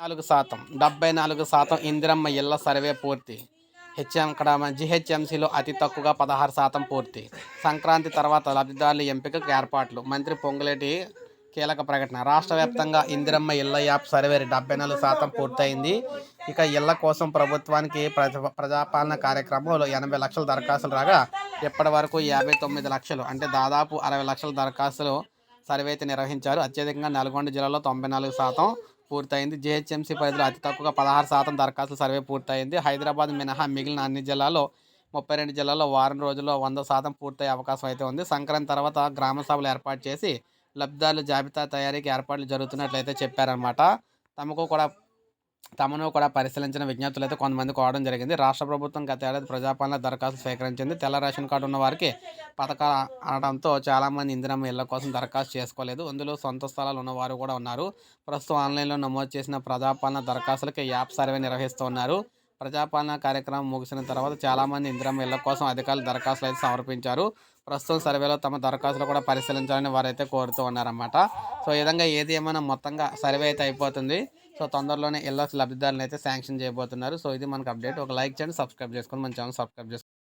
నాలుగు శాతం డెబ్బై నాలుగు శాతం ఇందిరమ్మ ఇళ్ళ సర్వే పూర్తి. హెచ్ఎం ఇక్కడ జిహెచ్ఎంసీలో అతి తక్కువగా పదహారు శాతం పూర్తి. సంక్రాంతి తర్వాత లబ్ధిదారుల ఎంపికకు ఏర్పాట్లు. మంత్రి పొంగులేటి కీలక ప్రకటన. రాష్ట్ర వ్యాప్తంగా ఇందిరమ్మ ఇళ్ళ యాప్ సర్వే డెబ్బై నాలుగు శాతం పూర్తయింది. ఇక ఇళ్ళ కోసం ప్రభుత్వానికి ప్రజ ప్రజాపాలన కార్యక్రమంలో ఎనభై లక్షల దరఖాస్తులు రాగా ఇప్పటి వరకు యాభై తొమ్మిది లక్షలు అంటే దాదాపు అరవై లక్షల దరఖాస్తులు సర్వే అయితే నిర్వహించారు. అత్యధికంగా నల్గొండ జిల్లాలో తొంభై నాలుగు శాతం పూర్తయింది. జీహెచ్ఎంసీ పరిధిలో అతి తక్కువగా పదహారు శాతం దరఖాస్తుల సర్వే పూర్తయింది. హైదరాబాద్ మినహా మిగిలిన అన్ని జిల్లాల్లో ముప్పై రెండు జిల్లాల్లో వారం రోజుల్లో వంద శాతం పూర్తయ్యే అవకాశం అయితే ఉంది. సంక్రాంతి తర్వాత గ్రామ సభలు ఏర్పాటు చేసి లబ్ధిదారుల జాబితా తయారీకి ఏర్పాట్లు జరుగుతున్నట్లయితే చెప్పారనమాట తమకు కూడా తమను కూడా పరిశీలించిన విజ్ఞప్తులు అయితే కొంతమంది కోవడం జరిగింది. రాష్ట్ర ప్రభుత్వం గత ఏడాది ప్రజాపాలన దరఖాస్తు స్వీకరించింది. తెల్ల రేషన్ కార్డు ఉన్న వారికి పథకాలు ఆడడంతో చాలామంది ఇందిరమ్మ ఇళ్ళ కోసం దరఖాస్తు చేసుకోలేదు. అందులో సొంత స్థలాలు ఉన్నవారు కూడా ఉన్నారు. ప్రస్తుతం ఆన్లైన్లో నమోదు చేసిన ప్రజాపాలన దరఖాస్తులకి యాప్ సర్వే నిర్వహిస్తున్నారు. ప్రజాపాలన కార్యక్రమం ముగిసిన తర్వాత చాలామంది ఇందిరమ్మ ఇళ్ళ కోసం అధికారులు దరఖాస్తులు అయితే సమర్పించారు. ప్రస్తుతం సర్వేలో తమ దరఖాస్తులు కూడా పరిశీలించాలని వారైతే కోరుతూ ఉన్నారన్నమాట. సో ఈ విధంగా ఏది ఏమైనా మొత్తంగా సర్వే అయితే అయిపోతుంది. సో తొందరలోనే ఇళ్ళ లబ్ధిదారులను అయితే శాంక్షన్ చేయబోతున్నారు. సో ఇది మనకు అప్డేట్. ఒక లైక్ చేయండి సబ్స్క్రైబ్ చేసుకొని మన ఛానల్ సబ్స్క్రైబ్ చేసుకోండి.